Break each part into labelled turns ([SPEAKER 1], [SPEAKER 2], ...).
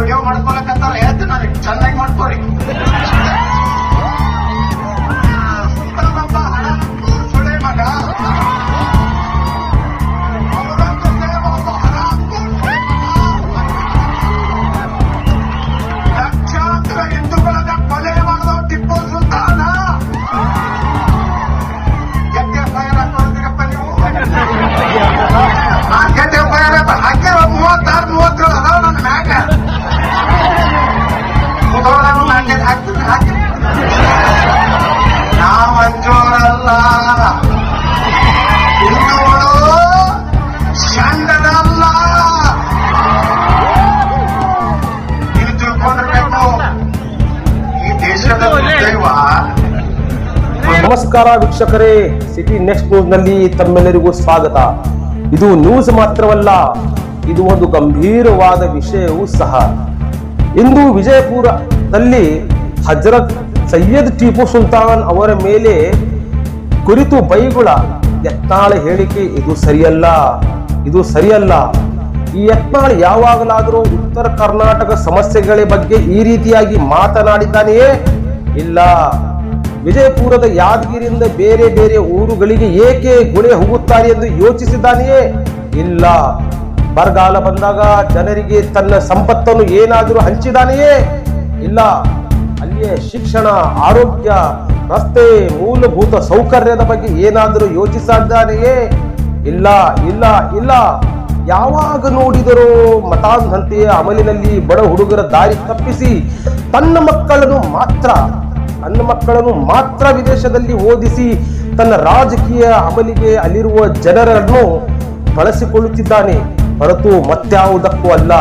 [SPEAKER 1] Video ಮಾಡ್ಕೊಳಕತ್ತಾರ ಹೇಳ್ತೀನಿ ನನಗೆ ಚೆನ್ನಾಗಿ ಮಾಡ್ಕೊರಿ.
[SPEAKER 2] ನಮಸ್ಕಾರ ವೀಕ್ಷಕರೇ. ಸಿಟಿ ನೆಕ್ಸ್ಟ್ ನ್ಯೂಸ್ನಲ್ಲಿ ತಮ್ಮೆಲ್ಲರಿಗೂ ಸ್ವಾಗತ. ಇದು ನ್ಯೂಸ್ ಮಾತ್ರವಲ್ಲ, ಇದು ಒಂದು ಗಂಭೀರವಾದ ವಿಷಯವೂ ಸಹ. ಇಂದು ವಿಜಯಪುರದಲ್ಲಿ ಹಜರತ್ ಸೈಯದ್ ಟಿಪ್ಪು ಸುಲ್ತಾನ್ ಅವರ ಮೇಲೆ ಕುರಿತು ಬೈಗುಳ ಎತ್ತಾಳೆ ಹೇಳಿಕೆ, ಇದು ಸರಿಯಲ್ಲ ಇದು ಸರಿಯಲ್ಲ. ಈ ಯತ್ನಾಳ್ ಯಾವಾಗಲಾದರೂ ಉತ್ತರ ಕರ್ನಾಟಕ ಸಮಸ್ಯೆಗಳ ಬಗ್ಗೆ ಈ ರೀತಿಯಾಗಿ ಮಾತನಾಡಿದ್ದಾನೆಯೇ ಇಲ್ಲ. ವಿಜಯಪುರದ ಯಾದಗಿರಿಯಿಂದ ಬೇರೆ ಬೇರೆ ಊರುಗಳಿಗೆ ಏಕೆ ಗುಳೆ ಹೋಗುತ್ತಾರೆ ಎಂದು ಯೋಚಿಸಿದ್ದಾನೆಯೇ ಇಲ್ಲ. ಬರಗಾಲ ಬಂದಾಗ ಜನರಿಗೆ ತನ್ನ ಸಂಪತ್ತನ್ನು ಏನಾದರೂ ಹಂಚಿದಾನೆಯೇ ಇಲ್ಲ. ಅಲ್ಲಿಯ ಶಿಕ್ಷಣ, ಆರೋಗ್ಯ, ರಸ್ತೆ, ಮೂಲಭೂತ ಸೌಕರ್ಯದ ಬಗ್ಗೆ ಏನಾದರೂ ಯೋಚಿಸಿದ್ದಾನೆಯೇ ಇಲ್ಲ ಇಲ್ಲ ಇಲ್ಲ. ಯಾವಾಗ ನೋಡಿದರೂ ಮತಾಂಧಂತೆಯ ಅಮಲಿನಲ್ಲಿ ಬಡ ಹುಡುಗರ ದಾರಿ ತಪ್ಪಿಸಿ ತನ್ನ ಮಕ್ಕಳನ್ನು ಮಾತ್ರ, ತನ್ನ ಮಕ್ಕಳನ್ನು ಮಾತ್ರ ವಿದೇಶದಲ್ಲಿ ಓದಿಸಿ ತನ್ನ ರಾಜಕೀಯ ಅಮಲಿಗೆ ಅಲ್ಲಿರುವ ಜನರನ್ನು ಬಳಸಿಕೊಳ್ಳುತ್ತಿದ್ದಾನೆ. ಹೊರತು ಮತ್ಯಾವುದಕ್ಕೂ ಅಲ್ಲ.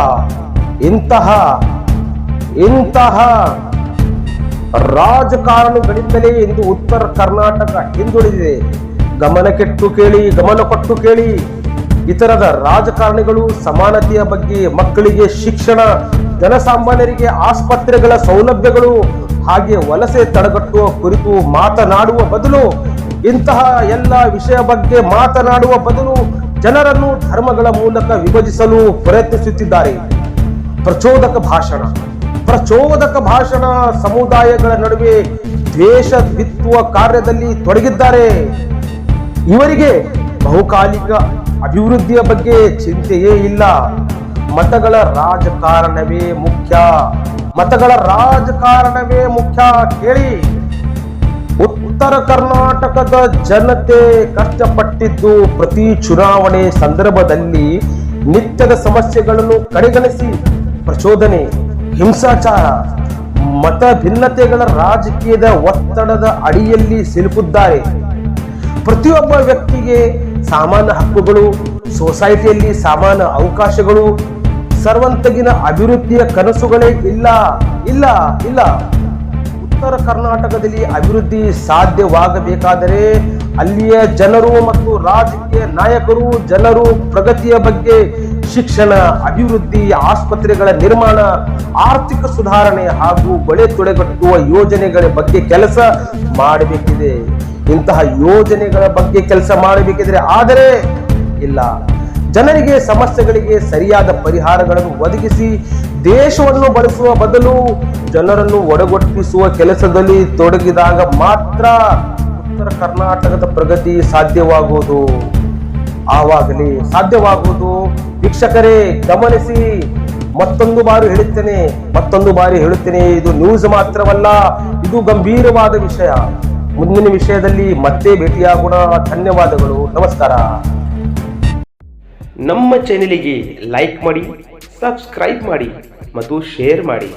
[SPEAKER 2] ಇಂತಹ ಇಂತಹ ರಾಜಕಾರಣಗಳಿಂದಲೇ ಇಂದು ಉತ್ತರ ಕರ್ನಾಟಕ ಹಿಂದುಳಿದಿದೆ. ಗಮನ ಕೆಟ್ಟು ಕೇಳಿ, ಗಮನ ಕೊಟ್ಟು ಕೇಳಿ. ಇತರದ ರಾಜಕಾರಣಿಗಳು ಸಮಾನತೆಯ ಬಗ್ಗೆ ಮಕ್ಕಳಿಗೆ ಶಿಕ್ಷಣ, ಜನಸಾಮಾನ್ಯರಿಗೆ ಆಸ್ಪತ್ರೆಗಳ ಸೌಲಭ್ಯಗಳು, ಹಾಗೆ ವಲಸೆ ತಡೆಗಟ್ಟುವ ಕುರಿತು ಮಾತನಾಡುವ ಬದಲು, ಇಂತಹ ಎಲ್ಲ ವಿಷಯ ಬಗ್ಗೆ ಮಾತನಾಡುವ ಬದಲು ಜನರನ್ನು ಧರ್ಮಗಳ ಮೂಲಕ ವಿಭಜಿಸಲು ಪ್ರಯತ್ನಿಸುತ್ತಿದ್ದಾರೆ. ಪ್ರಚೋದಕ ಭಾಷಣ. ಪ್ರಚೋದಕ ಭಾಷಣ ಸಮುದಾಯಗಳ ನಡುವೆ ದ್ವೇಷ ಬಿತ್ತುವ ಕಾರ್ಯದಲ್ಲಿ ತೊಡಗಿದ್ದಾರೆ. ಇವರಿಗೆ ಬಹುಕಾಲಿಕ ಅಭಿವೃದ್ಧಿಯ ಬಗ್ಗೆ ಚಿಂತೆಯೇ ಇಲ್ಲ. ಮತಗಳ ರಾಜಕಾರಣವೇ ಮುಖ್ಯ. ಮತಗಳ ರಾಜಕಾರಣವೇ ಮುಖ್ಯ ಕೇಳಿ. ಉತ್ತರ ಕರ್ನಾಟಕದ ಜನತೆ ಕಷ್ಟಪಟ್ಟಿದ್ದು ಪ್ರತಿ ಚುನಾವಣೆ ಸಂದರ್ಭದಲ್ಲಿ ನಿತ್ಯದ ಸಮಸ್ಯೆಗಳನ್ನು ಕಡೆಗಣಿಸಿ ಪ್ರಚೋದನೆ, ಹಿಂಸಾಚಾರ, ಮತ ಭಿನ್ನತೆಗಳ ರಾಜಕೀಯದ ಒತ್ತಡದ ಅಡಿಯಲ್ಲಿ ಸಿಲುಕುತ್ತಾರೆ ಪ್ರತಿಯೊಬ್ಬ ವ್ಯಕ್ತಿಗೆ ಸಮಾನ ಹಕ್ಕುಗಳು, ಸೊಸೈಟಿಯಲ್ಲಿ ಸಮಾನ ಅವಕಾಶಗಳು, ಸರ್ವಂತಗಿನ ಅಭಿವೃದ್ಧಿಯ ಕನಸುಗಳೇ ಇಲ್ಲ ಇಲ್ಲ ಇಲ್ಲ. ಉತ್ತರ ಕರ್ನಾಟಕದಲ್ಲಿ ಅಭಿವೃದ್ಧಿ ಸಾಧ್ಯವಾಗಬೇಕಾದರೆ ಅಲ್ಲಿಯ ಜನರು ಮತ್ತು ರಾಜಕೀಯ ನಾಯಕರು, ಜನರು ಪ್ರಗತಿಯ ಬಗ್ಗೆ ಶಿಕ್ಷಣ, ಅಭಿವೃದ್ಧಿ, ಆಸ್ಪತ್ರೆಗಳ ನಿರ್ಮಾಣ, ಆರ್ಥಿಕ ಸುಧಾರಣೆ ಹಾಗೂ ಬಳೆ ತೊಡೆಗಟ್ಟುವ ಯೋಜನೆಗಳ ಬಗ್ಗೆ ಕೆಲಸ ಮಾಡಬೇಕಿದೆ. ಇಂತಹ ಯೋಜನೆಗಳ ಬಗ್ಗೆ ಕೆಲಸ ಮಾಡಬೇಕಿದ್ರೆ ಆದರೆ ಇಲ್ಲ. ಜನರಿಗೆ ಸಮಸ್ಯೆಗಳಿಗೆ ಸರಿಯಾದ ಪರಿಹಾರಗಳನ್ನು ಒದಗಿಸಿ ದೇಶವನ್ನು ಬಳಸುವ ಬದಲು ಜನರನ್ನು ಒಡಗೊಟ್ಟಿಸುವ ಕೆಲಸದಲ್ಲಿ ತೊಡಗಿದಾಗ ಮಾತ್ರ ಉತ್ತರ ಕರ್ನಾಟಕದ ಪ್ರಗತಿ ಸಾಧ್ಯವಾಗುವುದು ಆವಾಗಲಿ ಸಾಧ್ಯವಾಗುವುದು ವೀಕ್ಷಕರೇ, ಗಮನಿಸಿ. ಮತ್ತೊಂದು ಬಾರಿ ಹೇಳುತ್ತೇನೆ, ಮತ್ತೊಂದು ಬಾರಿ ಹೇಳುತ್ತೇನೆ, ಇದು ನ್ಯೂಸ್ ಮಾತ್ರವಲ್ಲ, ಇದು ಗಂಭೀರವಾದ ವಿಷಯ. ಮುಂದಿನ ವಿಷಯದಲ್ಲಿ ಮತ್ತೆ ಭೇಟಿಯಾಗೋಣ. ಧನ್ಯವಾದಗಳು. ನಮಸ್ಕಾರ. ನಮ್ಮ ಚಾನೆಲಿಗೆ ಲೈಕ್ ಮಾಡಿ ಸಬ್ಸ್ಕ್ರೈಬ್ ಮಾಡಿ ಮತ್ತು ಶೇರ್ ಮಾಡಿ.